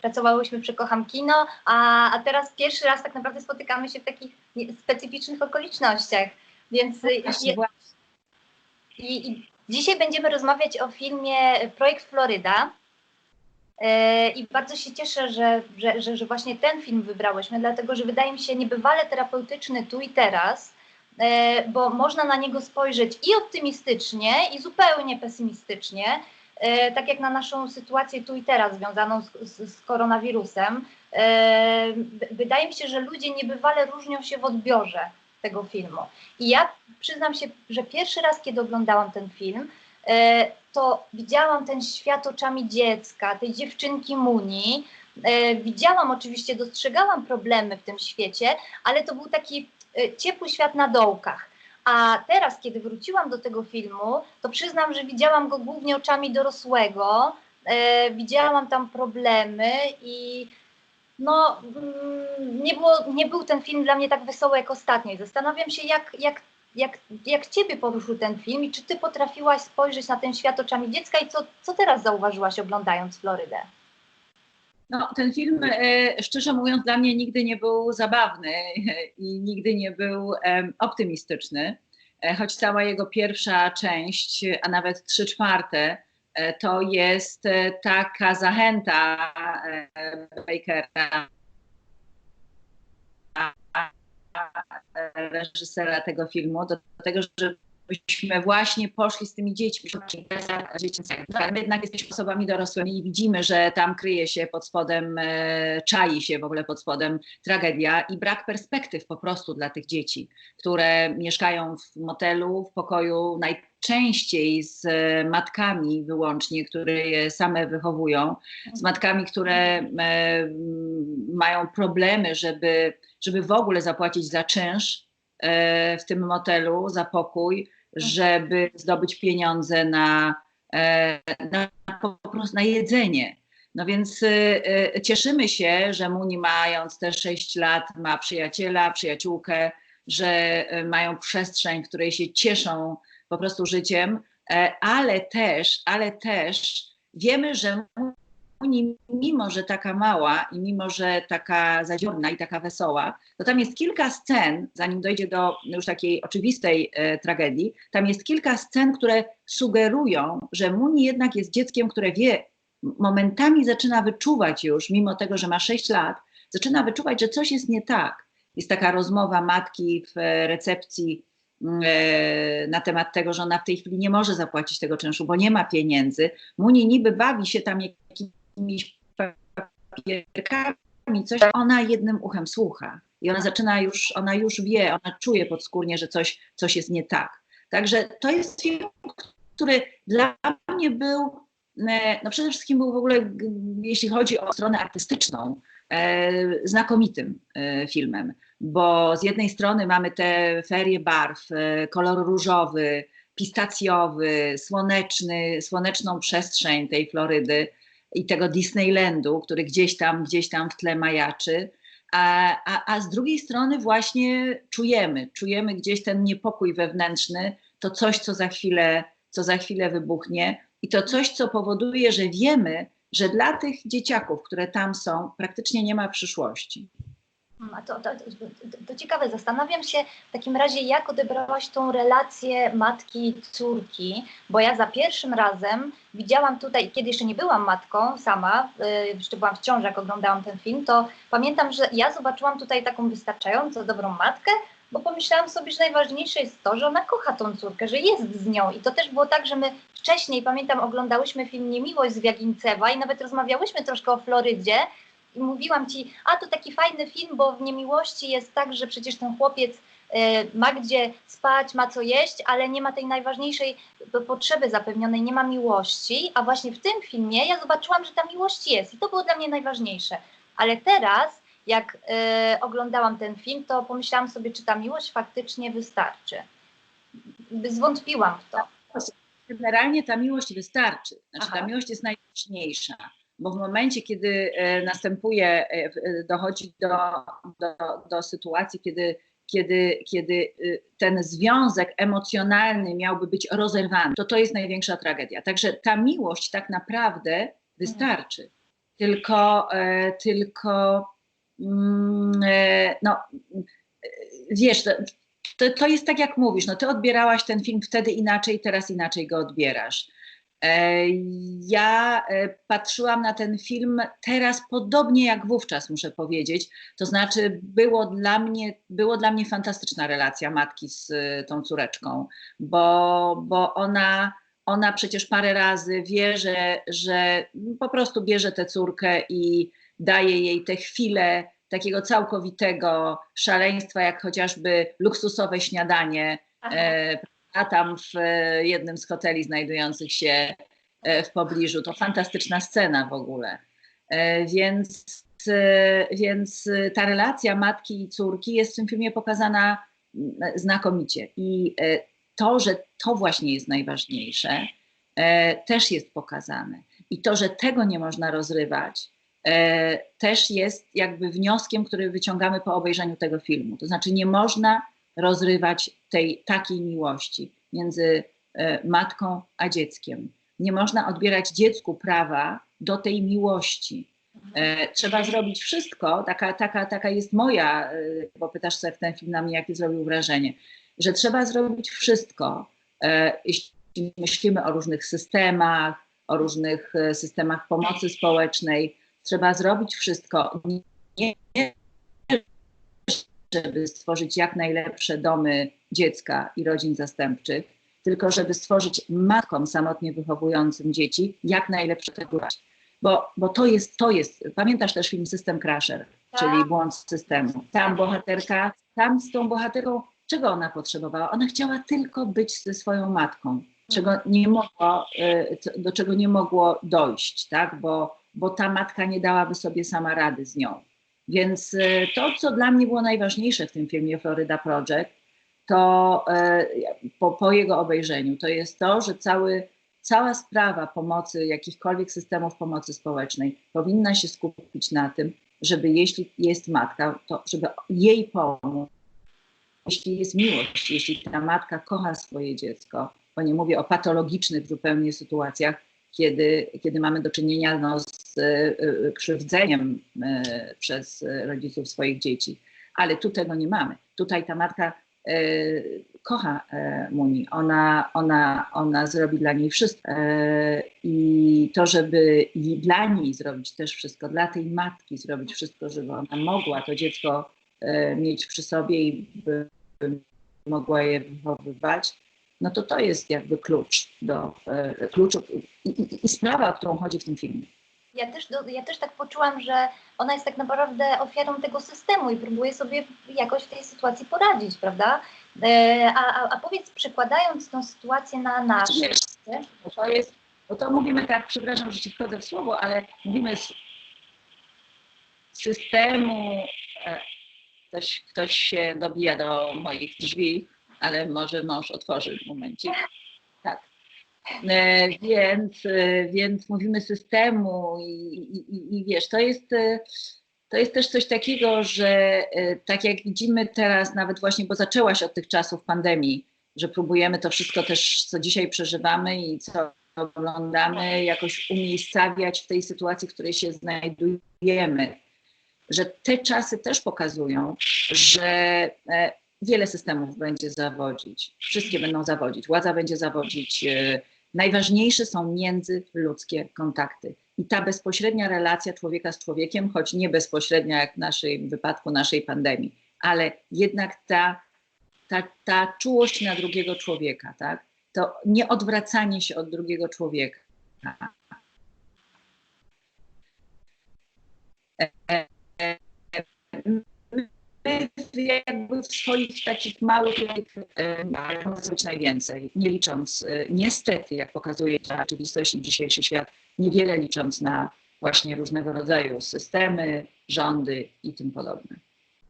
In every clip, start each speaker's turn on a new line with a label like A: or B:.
A: pracowałyśmy przy Kocham Kino, a, a teraz pierwszy raz tak naprawdę spotykamy się w takich specyficznych okolicznościach. Więc y,
B: Właśnie,
A: i, I dzisiaj będziemy rozmawiać o filmie Projekt Floryda. E, I bardzo się cieszę, że, że, że, że właśnie ten film wybrałyśmy, dlatego że wydaje mi się niebywale terapeutyczny tu i teraz, e, bo można na niego spojrzeć i optymistycznie, i zupełnie pesymistycznie, tak jak na naszą sytuację tu i teraz związaną z, z, z koronawirusem. E, Wydaje mi się, że ludzie niebywale różnią się w odbiorze tego filmu. I ja przyznam się, że pierwszy raz, kiedy oglądałam ten film, e, to widziałam ten świat oczami dziecka, tej dziewczynki Muni. E, Widziałam oczywiście, dostrzegałam problemy w tym świecie, ale to był taki e, ciepły świat na dołkach. A teraz, kiedy wróciłam do tego filmu, to przyznam, że widziałam go głównie oczami dorosłego. E, widziałam tam problemy i no, mm, nie, było, nie był ten film dla mnie tak wesoły jak ostatnio. Zastanawiam się, jak, jak, jak, jak Ciebie poruszył ten film i czy Ty potrafiłaś spojrzeć na ten świat oczami dziecka i co, co teraz zauważyłaś oglądając Florydę?
B: No, ten film, e, szczerze mówiąc, dla mnie nigdy nie był zabawny i nigdy nie był optymistyczny, E, choć cała jego pierwsza część, a nawet trzy czwarte, e, to jest taka zachęta Bakera, reżysera tego filmu, do tego, żebyśmy właśnie poszli z tymi dziećmi. Ale jednak jesteśmy osobami dorosłymi i widzimy, że tam kryje się pod spodem, e, czai się w ogóle pod spodem tragedia i brak perspektyw po prostu dla tych dzieci, które mieszkają w motelu, w pokoju najczęściej z e, matkami wyłącznie, które je same wychowują, z matkami, które e, mają problemy, żeby, żeby w ogóle zapłacić za czynsz w tym motelu, za pokój, żeby zdobyć pieniądze na, e, na po prostu na jedzenie. No więc e, e, cieszymy się, że Muni mając te 6 lat ma przyjaciela, przyjaciółkę, że mają przestrzeń, w której się cieszą po prostu życiem, ale też, ale też wiemy, że Mimo że taka mała i mimo że taka zadziorna i taka wesoła, to tam jest kilka scen, zanim dojdzie do już takiej oczywistej e, tragedii, tam jest kilka scen, które sugerują, że Muni jednak jest dzieckiem, które wie, momentami zaczyna wyczuwać już, mimo tego, że ma 6 lat, zaczyna wyczuwać, że coś jest nie tak. Jest taka rozmowa matki w e, recepcji mm, e, na temat tego, że ona w tej chwili nie może zapłacić tego czynszu, bo nie ma pieniędzy. Muni niby bawi się tam jakimiś papierkami, coś, ona jednym uchem słucha. I ona zaczyna już, ona już wie, ona czuje podskórnie, że coś, coś jest nie tak. Także to jest film, który dla mnie był, e, no przede wszystkim był w ogóle, jeśli chodzi o stronę artystyczną, e, znakomitym e, filmem, bo z jednej strony mamy te ferie barw, kolor różowy, pistacjowy, słoneczny, słoneczną przestrzeń tej Florydy i tego Disneylandu, który gdzieś tam, gdzieś tam w tle majaczy. A, a, a z drugiej strony właśnie czujemy, czujemy gdzieś ten niepokój wewnętrzny, to coś, co za chwilę, co za chwilę wybuchnie i to coś, co powoduje, że wiemy, że dla tych dzieciaków, które tam są, praktycznie nie ma przyszłości.
A: Mm, A to, to, to, to ciekawe, zastanawiam się w takim razie, jak odebrałaś tą relację matki i córki, bo ja za pierwszym razem widziałam tutaj, kiedy jeszcze nie byłam matką sama, y, jeszcze byłam w ciąży, jak oglądałam ten film, to pamiętam, że ja zobaczyłam tutaj taką wystarczająco dobrą matkę, bo pomyślałam sobie, że najważniejsze jest to, że ona kocha tą córkę, że jest z nią. I to też było tak, że my wcześniej, pamiętam, oglądałyśmy film Niemiłość z Wiagincewa i nawet rozmawiałyśmy troszkę o Florydzie, mówiłam ci, a to taki fajny film, bo w niemiłości jest tak, że przecież ten chłopiec e, ma gdzie spać, ma co jeść, ale nie ma tej najważniejszej potrzeby zapewnionej, nie ma miłości, a właśnie w tym filmie ja zobaczyłam, że ta miłość jest i to było dla mnie najważniejsze. Ale teraz, jak e, oglądałam ten film, to pomyślałam sobie, czy ta miłość faktycznie wystarczy. Zwątpiłam w to.
B: Generalnie ta miłość wystarczy, znaczy
A: Aha.
B: ta miłość jest najważniejsza, bo w momencie, kiedy e, następuje, e, e, dochodzi do, do, do sytuacji, kiedy, kiedy, kiedy e, ten związek emocjonalny miałby być rozerwany, to to jest największa tragedia. Także ta miłość tak naprawdę wystarczy. tylko, tylko mm, no, wiesz, to, to jest tak jak mówisz, no ty odbierałaś ten film wtedy inaczej, teraz inaczej go odbierasz. E, Ja e, patrzyłam na ten film teraz podobnie jak wówczas, muszę powiedzieć. To znaczy, było dla mnie, było dla mnie fantastyczna relacja matki z e, tą córeczką, bo, bo ona, ona przecież parę razy wie, że, że po prostu bierze tę córkę i daje jej te chwile takiego całkowitego szaleństwa, jak chociażby luksusowe śniadanie
A: Aha.
B: A tam w e, jednym z hoteli znajdujących się e, w pobliżu. To fantastyczna scena w ogóle. E, Więc, więc ta relacja matki i córki jest w tym filmie pokazana mm, znakomicie. I to, że to właśnie jest najważniejsze, też jest pokazane. I to, że tego nie można rozrywać, też jest jakby wnioskiem, który wyciągamy po obejrzeniu tego filmu. To znaczy, nie można rozrywać tej takiej miłości między e, matką a dzieckiem. Nie można odbierać dziecku prawa do tej miłości. E, trzeba zrobić wszystko, taka, taka, taka jest moja, e, bo pytasz sobie w ten film na mnie, jakie zrobił wrażenie, że trzeba zrobić wszystko, jeśli myślimy o różnych systemach, o różnych systemach pomocy społecznej, trzeba zrobić wszystko, nie żeby stworzyć jak najlepsze domy dziecka i rodzin zastępczych, tylko żeby stworzyć matkom samotnie wychowującym dzieci jak najlepsze tego. Bo, bo to jest, to jest, pamiętasz też film System Crusher,
A: Tak.
B: czyli błąd systemu. Tam bohaterka, tam z tą bohaterką, czego ona potrzebowała? Ona chciała tylko być ze swoją matką, czego nie mogło, y, do czego nie mogło dojść, tak? Bo, bo ta matka nie dałaby sobie sama rady z nią. Więc y, to, co dla mnie było najważniejsze w tym filmie Florida Project, to e, po, po jego obejrzeniu, to jest to, że cały, cała sprawa pomocy, jakichkolwiek systemów pomocy społecznej powinna się skupić na tym, żeby jeśli jest matka, to żeby jej pomóc. Jeśli jest miłość, jeśli ta matka kocha swoje dziecko, bo nie mówię o patologicznych zupełnie sytuacjach, kiedy, kiedy mamy do czynienia no, z e, e, krzywdzeniem e, przez rodziców swoich dzieci. Ale tu tego nie mamy. Tutaj ta matka kocha Muni. Ona, ona, ona zrobi dla niej wszystko. I to, żeby dla niej zrobić też wszystko, dla tej matki zrobić wszystko, żeby ona mogła to dziecko mieć przy sobie i mogła je wychowywać, no to to jest jakby klucz do e, kluczu i, i, i sprawa, o którą chodzi w tym filmie.
A: Ja też, ja też tak poczułam, że ona jest tak naprawdę ofiarą tego systemu i próbuje sobie jakoś w tej sytuacji poradzić, prawda? E, a, a, a powiedz, przekładając tą sytuację na nasze.
B: Wiesz, bo to jest, bo to mówimy tak, przepraszam, że ci wchodzę w słowo, ale mówimy z systemu, e, ktoś, ktoś się dobija do moich drzwi, ale może mąż otworzy w momencie. Tak. E, Więc, e, więc mówimy systemu i, i, i wiesz, to jest, e, to jest też coś takiego, że tak jak widzimy teraz, nawet właśnie, bo zaczęłaś od tych czasów pandemii, że próbujemy to wszystko też, co dzisiaj przeżywamy i co oglądamy, jakoś umiejscawiać w tej sytuacji, w której się znajdujemy. Że te czasy też pokazują, że wiele systemów będzie zawodzić. Wszystkie będą zawodzić. Władza będzie zawodzić. e, Najważniejsze są międzyludzkie kontakty. I ta bezpośrednia relacja człowieka z człowiekiem, choć nie bezpośrednia jak w naszym wypadku naszej pandemii, ale jednak ta, ta, ta czułość na drugiego człowieka, tak? to nie odwracanie się od drugiego człowieka. E, e, jakby w swoich takich małych e, może być najwięcej, nie licząc, e, niestety, jak pokazuje ta rzeczywistość i dzisiejszy świat, niewiele licząc na właśnie różnego rodzaju systemy, rządy i tym podobne.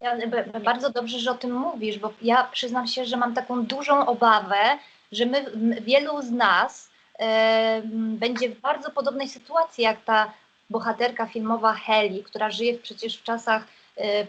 A: Ja, b- bardzo dobrze, że o tym mówisz, bo ja przyznam się, że mam taką dużą obawę, że my, wielu z nas e, będzie w bardzo podobnej sytuacji jak ta bohaterka filmowa Heli, która żyje przecież w czasach e,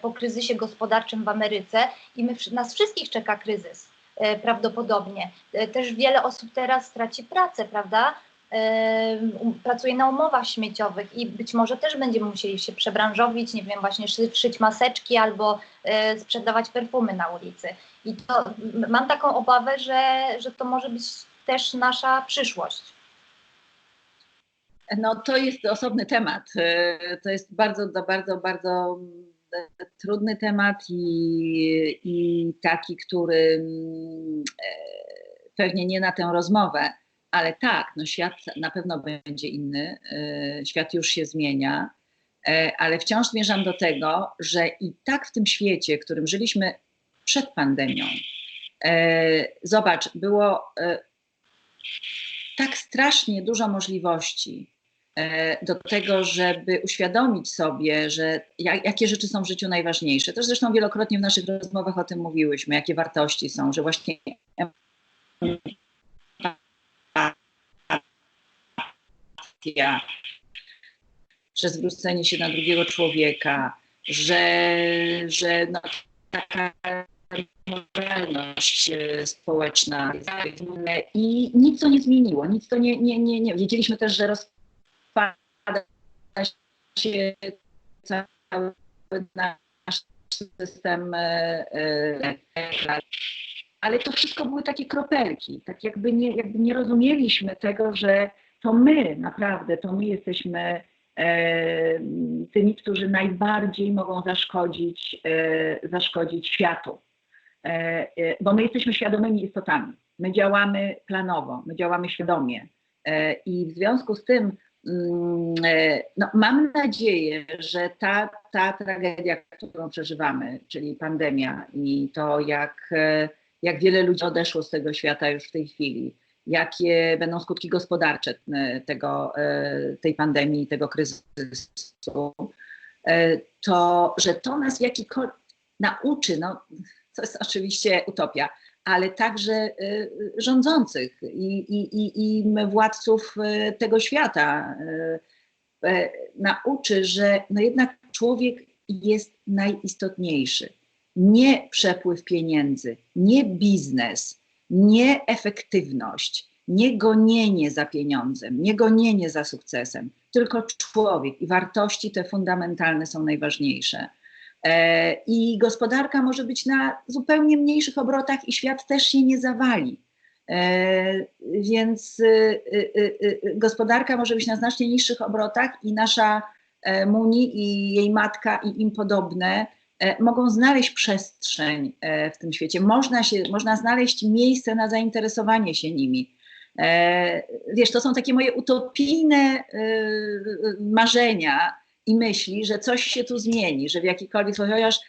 A: po kryzysie gospodarczym w Ameryce i my, nas wszystkich czeka kryzys e, prawdopodobnie. E, Też wiele osób teraz straci pracę, prawda? um, pracuje na umowach śmieciowych i być może też będziemy musieli się przebranżowić, nie wiem, właśnie szy, szyć maseczki albo e, sprzedawać perfumy na ulicy. I to mam taką obawę, że, że to może być też nasza przyszłość.
B: No to jest osobny temat. E, To jest bardzo, bardzo, bardzo e, trudny temat i, i taki, który e, pewnie nie na tę rozmowę, ale tak, no świat na pewno będzie inny, e, świat już się zmienia, e, ale wciąż zmierzam do tego, że i tak w tym świecie, w którym żyliśmy przed pandemią, zobacz, było tak strasznie dużo możliwości do tego, żeby uświadomić sobie, że jak, jakie rzeczy są w życiu najważniejsze. Też zresztą wielokrotnie w naszych rozmowach o tym mówiłyśmy, jakie wartości są, że właśnie empatia, że zwrócenie się na drugiego człowieka, że, że no, taka moralność e, społeczna e, i nic to nie zmieniło, nic to nie, nie, nie, nie. Wiedzieliśmy też, że rozpada się cały nasz system e, e, ale to wszystko były takie kropelki, tak jakby nie, jakby nie rozumieliśmy tego, że to my naprawdę, to my jesteśmy e, tymi, którzy najbardziej mogą zaszkodzić, e, zaszkodzić światu. E, e, bo my jesteśmy świadomymi istotami. My działamy planowo, my działamy świadomie. E, I w związku z tym e, no, mam nadzieję, że ta, ta tragedia, którą przeżywamy, czyli pandemia i to, jak, e, jak wiele ludzi odeszło z tego świata już w tej chwili, jakie będą skutki gospodarcze e, tego, e, tej pandemii, tego kryzysu, e, to, że to nas jakikolwiek nauczy, no, to jest oczywiście utopia, ale także y, rządzących i, i, i, władców y, tego świata y, nauczy, że no jednak człowiek jest najistotniejszy. Nie przepływ pieniędzy, nie biznes, nie efektywność, nie gonienie za pieniądzem, nie gonienie za sukcesem, tylko człowiek i wartości te fundamentalne są najważniejsze. E, I gospodarka może być na zupełnie mniejszych obrotach i świat też się nie zawali. E, Więc y, gospodarka może być na znacznie niższych obrotach i nasza e, Muni i jej matka i im podobne e, mogą znaleźć przestrzeń e, w tym świecie. Można, się, można znaleźć miejsce na zainteresowanie się nimi. E, Wiesz, to są takie moje utopijne marzenia, i myśli, że coś się tu zmieni, że w jakikolwiek sposób, chociaż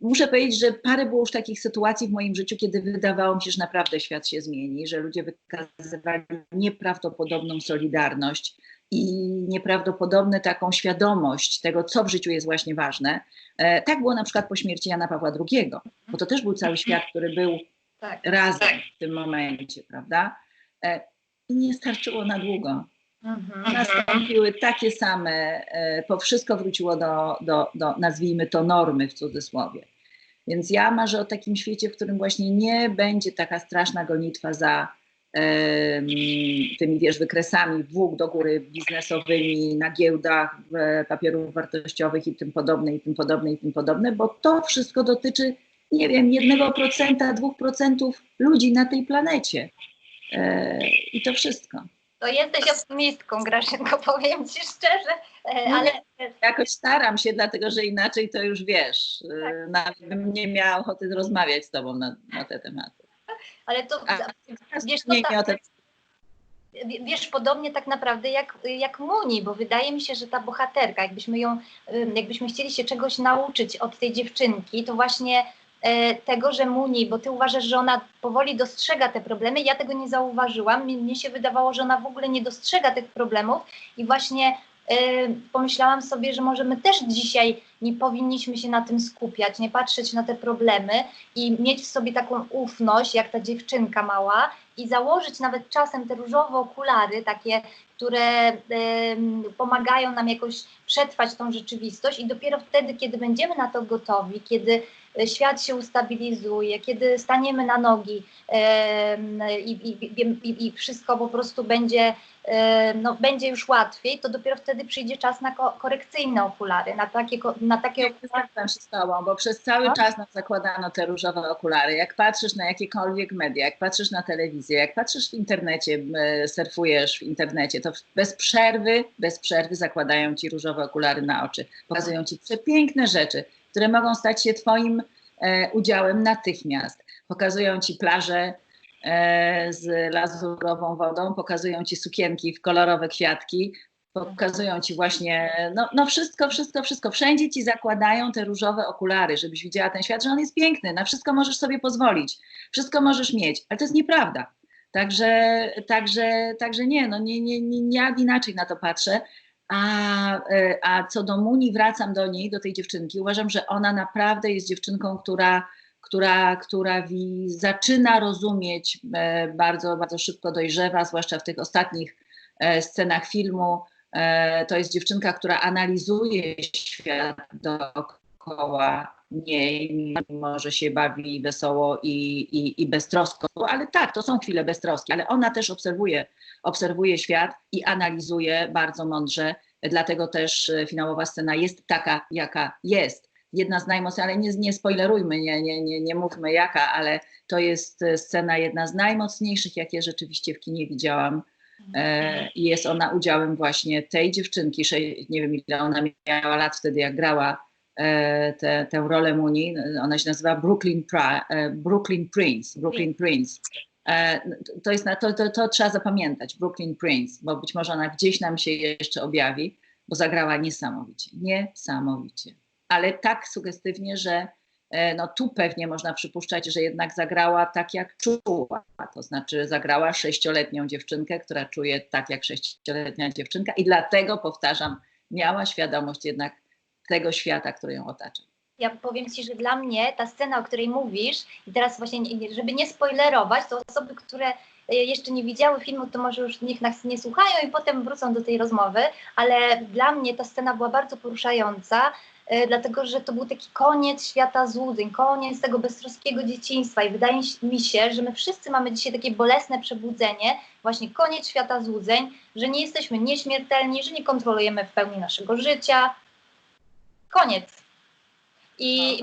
B: muszę powiedzieć, że parę było już takich sytuacji w moim życiu, kiedy wydawało mi się, że naprawdę świat się zmieni, że ludzie wykazywali nieprawdopodobną solidarność i nieprawdopodobną taką świadomość tego, co w życiu jest właśnie ważne. E, tak było na przykład po śmierci Jana Pawła II, bo to też był cały świat, który był
A: Tak.
B: razem w tym momencie, prawda? E, I nie starczyło na długo
A: Mhm.
B: nastąpiły takie same, e, po wszystko wróciło do, do, do, nazwijmy to, normy w cudzysłowie. Więc ja marzę o takim świecie, w którym właśnie nie będzie taka straszna gonitwa za tymi, wiesz, wykresami włók do góry biznesowymi na giełdach papierów wartościowych i tym podobne, i tym podobne, i tym podobne, bo to wszystko dotyczy, nie wiem, jednego procenta, dwóch procentów ludzi na tej planecie. E, I to wszystko.
A: To jesteś optymistką, Graszynko, powiem Ci szczerze, e, ale
B: jakoś staram się, dlatego że inaczej to już wiesz, y, nawet bym nie miała ochoty rozmawiać z tobą na, na te tematy.
A: ale to
B: A,
A: wiesz, to tak,
B: te,
A: wiesz, podobnie tak naprawdę jak, jak Muni, bo wydaje mi się, że ta bohaterka, jakbyśmy ją, jakbyśmy chcieli się czegoś nauczyć od tej dziewczynki, to właśnie e, tego, że Muni, bo ty uważasz, że ona powoli dostrzega te problemy, ja tego nie zauważyłam, mnie się wydawało, że ona w ogóle nie dostrzega tych problemów. I właśnie e, pomyślałam sobie, że może my też dzisiaj nie powinniśmy się na tym skupiać, nie patrzeć na te problemy i mieć w sobie taką ufność, jak ta dziewczynka mała, i założyć nawet czasem te różowe okulary, takie, które em, pomagają nam jakoś przetrwać tą rzeczywistość, i dopiero wtedy, kiedy będziemy na to gotowi, kiedy e, świat się ustabilizuje, kiedy staniemy na nogi i, i, i, wszystko po prostu będzie, no, będzie już łatwiej, to dopiero wtedy przyjdzie czas na ko- korekcyjne okulary, na takie, na takie okulary.
B: Zgadzam się z Tobą, bo przez cały
A: No.
B: czas nam zakładano te różowe okulary. Jak patrzysz na jakiekolwiek media, jak patrzysz na telewizję, jak patrzysz w internecie, e, surfujesz w internecie, to bez przerwy, bez przerwy zakładają Ci różowe okulary na oczy. Pokazują Ci przepiękne rzeczy, które mogą stać się Twoim e, udziałem natychmiast. Pokazują Ci plaże e, z lazurową wodą, pokazują Ci sukienki w kolorowe kwiatki, pokazują ci właśnie, no, no wszystko, wszystko, wszystko. Wszędzie ci zakładają te różowe okulary, żebyś widziała ten świat, że on jest piękny, na wszystko możesz sobie pozwolić, wszystko możesz mieć, ale to jest nieprawda. Także, także, także nie, no nie, nie, nie, ja inaczej na to patrzę. A, e, a co do Muni, wracam do niej, do tej dziewczynki. Uważam, że ona naprawdę jest dziewczynką, która, która, która wi, zaczyna rozumieć e, bardzo, bardzo szybko dojrzewa, zwłaszcza w tych ostatnich e, scenach filmu. To jest dziewczynka, która analizuje świat dookoła niej, mimo że się bawi wesoło i, i, i beztrosko, ale tak, to są chwile beztroski, ale ona też obserwuje, obserwuje świat i analizuje bardzo mądrze, dlatego też e, finałowa scena jest taka, jaka jest. Jedna z najmocniejszych, ale nie, nie spoilerujmy, nie, nie, nie, nie mówmy jaka, ale to jest e, scena jedna z najmocniejszych, jakie rzeczywiście w kinie widziałam. E, I jest ona udziałem właśnie tej dziewczynki, nie wiem ile ona miała lat wtedy, jak grała e, tę rolę Muni. Ona się nazywa Brooklyn, pra, e, Brooklyn Prince. Brooklyn Prince. E, To, jest to, to, to trzeba zapamiętać, Brooklyn Prince, bo być może ona gdzieś nam się jeszcze objawi, bo zagrała niesamowicie, niesamowicie. Ale tak sugestywnie, że e, no tu pewnie można przypuszczać, że jednak zagrała tak, jak czuła. To znaczy zagrała sześcioletnią dziewczynkę, która czuje tak, jak sześcioletnia dziewczynka i dlatego, powtarzam, miała świadomość jednak tego świata, który ją otacza.
A: Ja powiem Ci, że dla mnie ta scena, o której mówisz, i teraz właśnie, nie- nie- żeby nie spoilerować, to osoby, które e, jeszcze nie widziały filmu, to może już niech nas nie słuchają i potem wrócą do tej rozmowy, ale dla mnie ta scena była bardzo poruszająca, e, dlatego że to był taki koniec świata złudzeń, koniec tego beztroskiego dzieciństwa i wydaje mi się, że my wszyscy mamy dzisiaj takie bolesne przebudzenie, właśnie koniec świata złudzeń, że nie jesteśmy nieśmiertelni, że nie kontrolujemy w pełni naszego życia. Koniec. I,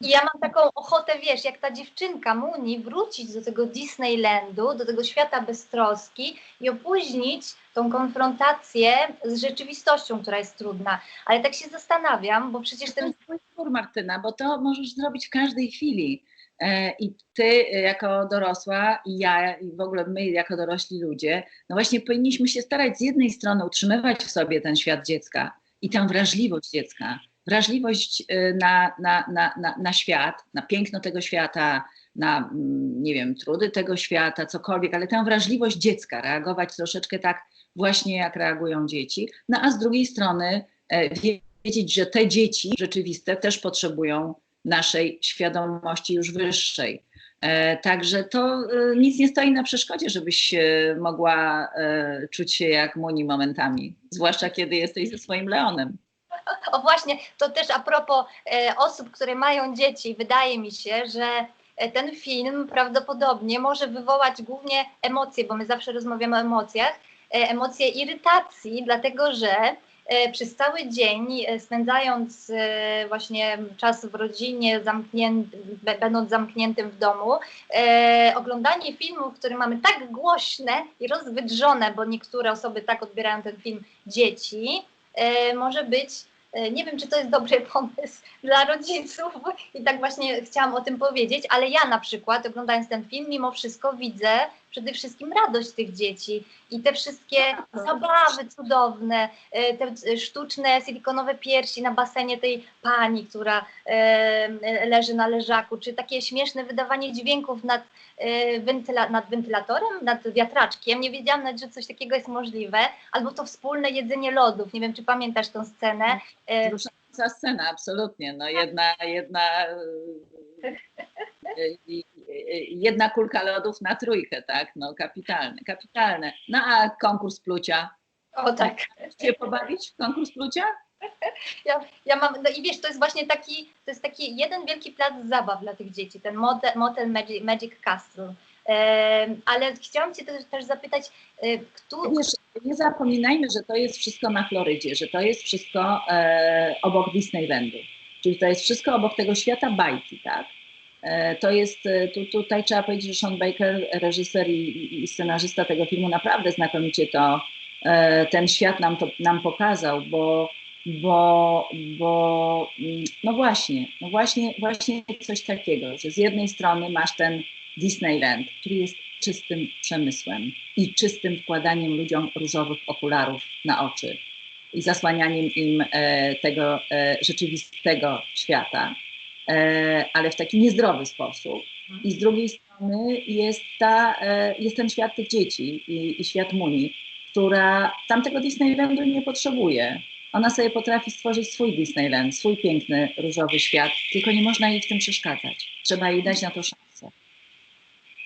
A: I ja mam taką ochotę, wiesz, jak ta dziewczynka Muni, wrócić do tego Disneylandu, do tego świata beztroski i opóźnić tą konfrontację z rzeczywistością, która jest trudna. Ale tak się zastanawiam, bo przecież
B: To
A: ten
B: jest twój wybór, Martyna, bo to możesz zrobić w każdej chwili. E, I ty e, jako dorosła i ja i w ogóle my jako dorośli ludzie, no właśnie powinniśmy się starać z jednej strony utrzymywać w sobie ten świat dziecka i tę wrażliwość dziecka, wrażliwość e, na, na, na, na, na świat, na piękno tego świata, na, mm, nie wiem, trudy tego świata, cokolwiek, ale tę wrażliwość dziecka, reagować troszeczkę tak właśnie jak reagują dzieci, no a z drugiej strony e, wiedzieć, że te dzieci rzeczywiste też potrzebują naszej świadomości już wyższej. E, Także to e, nic nie stoi na przeszkodzie, żebyś e, mogła e, czuć się jak Muni momentami, zwłaszcza kiedy jesteś ze swoim Leonem.
A: O właśnie, to też a propos e, osób, które mają dzieci, wydaje mi się, że e, ten film prawdopodobnie może wywołać głównie emocje, bo my zawsze rozmawiamy o emocjach, e, emocje irytacji, dlatego że przez cały dzień, spędzając właśnie czas w rodzinie, zamknięty, będąc zamkniętym w domu, oglądanie filmu, w którym mamy tak głośne i rozwydrzone, bo niektóre osoby tak odbierają ten film, dzieci, może być Nie wiem, czy to jest dobry pomysł dla rodziców i tak właśnie chciałam o tym powiedzieć, ale ja na przykład oglądając ten film, mimo wszystko widzę przede wszystkim radość tych dzieci i te wszystkie zabawy cudowne, e, te e, sztuczne silikonowe piersi na basenie tej pani, która e, leży na leżaku, czy takie śmieszne wydawanie dźwięków nad, wentyla, nad wentylatorem, nad wiatraczkiem. Nie wiedziałam nawet, że coś takiego jest możliwe. Albo to wspólne jedzenie lodów. Nie wiem, czy pamiętasz tą scenę. E,
B: Wzruszająca scena, absolutnie. No jedna, jedna, e, jedna kulka lodów na trójkę, tak? No kapitalne, kapitalne. No a konkurs plucia?
A: O tak.
B: Cię pobawić w konkurs plucia?
A: Ja, ja mam, no i wiesz, to jest właśnie taki, to jest taki jeden wielki plac zabaw dla tych dzieci, ten motel, motel Magic, Magic Castle. Ale chciałam Cię też, też zapytać, y, kto,
B: Wiesz, nie zapominajmy, że to jest wszystko na Florydzie, że to jest wszystko e, obok Disneylandu. Czyli to jest wszystko obok tego świata bajki, tak? To jest, e, tu, tutaj trzeba powiedzieć, że Sean Baker, reżyser i, i- scenarzysta tego filmu, naprawdę znakomicie to, e, ten świat nam, to, nam pokazał, bo, bo, bo mm, no właśnie, no właśnie, właśnie coś takiego, że z jednej strony masz ten Disneyland, który jest czystym przemysłem i czystym wkładaniem ludziom różowych okularów na oczy i zasłanianiem im e, tego rzeczywistego świata, ale w taki niezdrowy sposób. I z drugiej strony jest, ta, e, jest ten świat tych dzieci i, i świat Muni, która tamtego Disneylandu nie potrzebuje. Ona sobie potrafi stworzyć swój Disneyland, swój piękny, różowy świat, tylko nie można jej w tym przeszkadzać. Trzeba jej dać na to szansę.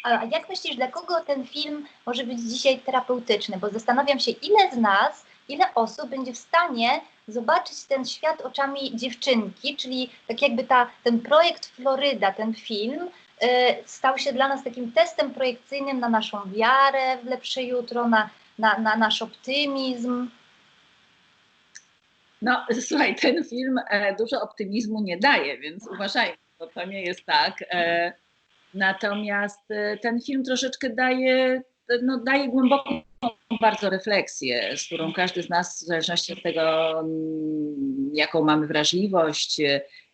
A: a jak myślisz, dla kogo ten film może być dzisiaj terapeutyczny? Bo zastanawiam się, ile z nas, ile osób będzie w stanie zobaczyć ten świat oczami dziewczynki, czyli tak jakby ta, ten projekt Floryda, ten film, y, stał się dla nas takim testem projekcyjnym na naszą wiarę w lepsze jutro, na, na, na nasz optymizm.
B: No, słuchaj, ten film e, dużo optymizmu nie daje, więc uważajmy, bo to nie jest tak. E, natomiast e, ten film troszeczkę daje, no, daje głęboką bardzo refleksję, z którą każdy z nas, w zależności od tego, mm, jaką mamy wrażliwość,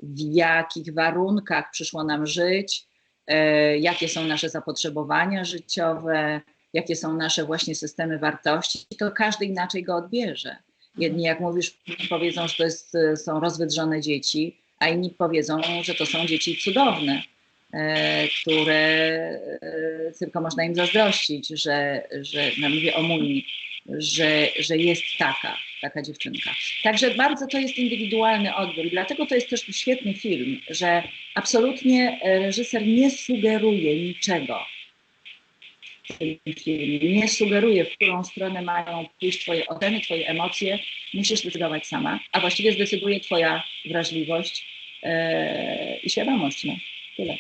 B: w jakich warunkach przyszło nam żyć, e, jakie są nasze zapotrzebowania życiowe, jakie są nasze właśnie systemy wartości, to każdy inaczej go odbierze. Jedni, jak mówisz, powiedzą, że to jest, są rozwydrzone dzieci, a inni powiedzą, że to są dzieci cudowne, które e, tylko można im zazdrościć, że, że no mówię o Muni, że, że jest taka, taka dziewczynka. Także bardzo to jest indywidualny odbiór dlatego to jest też świetny film, że absolutnie e, reżyser nie sugeruje niczego w tym filmie, nie sugeruje, w którą stronę mają pójść twoje oceny, twoje emocje, musisz decydować sama, a właściwie zdecyduje twoja wrażliwość e, i świadomość. No. Tyle.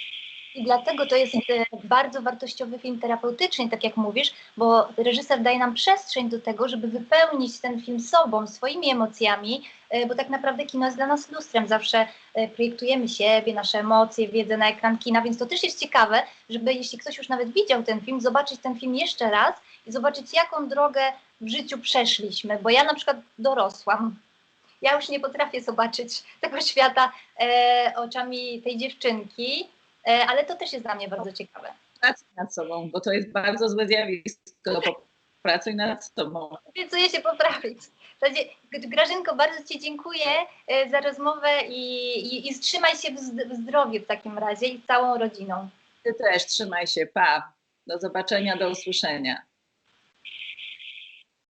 A: I dlatego to jest e, bardzo wartościowy film terapeutyczny, tak jak mówisz, bo reżyser daje nam przestrzeń do tego, żeby wypełnić ten film sobą, swoimi emocjami, e, bo tak naprawdę kino jest dla nas lustrem. Zawsze e, projektujemy siebie, nasze emocje, wiedzę na ekran kina, więc to też jest ciekawe, żeby jeśli ktoś już nawet widział ten film, zobaczyć ten film jeszcze raz i zobaczyć, jaką drogę w życiu przeszliśmy, bo ja na przykład dorosłam. Ja już nie potrafię zobaczyć tego świata e, oczami tej dziewczynki, ale to też jest dla mnie bardzo ciekawe.
B: Pracuj nad sobą, bo to jest bardzo złe zjawisko. Pracuj nad sobą.
A: Obiecuję się poprawić. W zasadzie, Grażynko, bardzo Ci dziękuję e, za rozmowę i, i, i trzymaj się w, zd- w zdrowiu w takim razie i całą rodziną.
B: Ty też trzymaj się. Pa. Do zobaczenia, do usłyszenia.